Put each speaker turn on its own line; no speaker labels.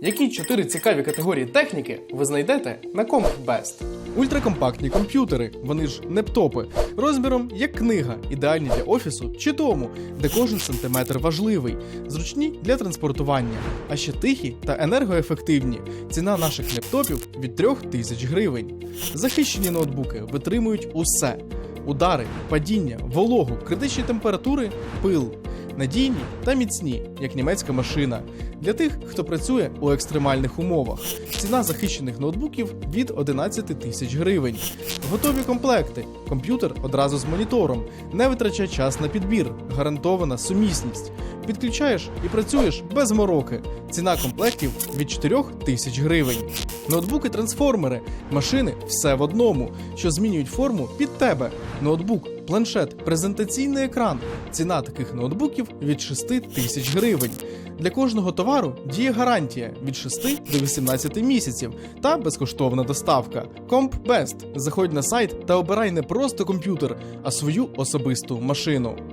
Які чотири цікаві категорії техніки ви знайдете на CompBest?
Ультракомпактні комп'ютери, вони ж нептопи, розміром як книга, ідеальні для офісу чи дому, де кожен сантиметр важливий, зручні для транспортування, а ще тихі та енергоефективні. Ціна наших лептопів від 3000 тисяч гривень. Захищені ноутбуки витримують усе: удари, падіння, вологу, критичні температури, пил. Надійні та міцні, як німецька машина, для тих, хто працює у екстремальних умовах. Ціна захищених ноутбуків від 11 тисяч гривень. Готові комплекти. Комп'ютер одразу з монітором. Не витрачай час на підбір. Гарантована сумісність. Підключаєш і працюєш без мороки. Ціна комплектів від 4 тисяч гривень. Ноутбуки-трансформери, машини все в одному, що змінюють форму під тебе. Ноутбук, планшет, презентаційний екран. Ціна таких ноутбуків від 6 тисяч гривень. Для кожного товару діє гарантія від 6 до 18 місяців та безкоштовна доставка. CompBest. Заходь на сайт та обирай не просто комп'ютер, а свою особисту машину.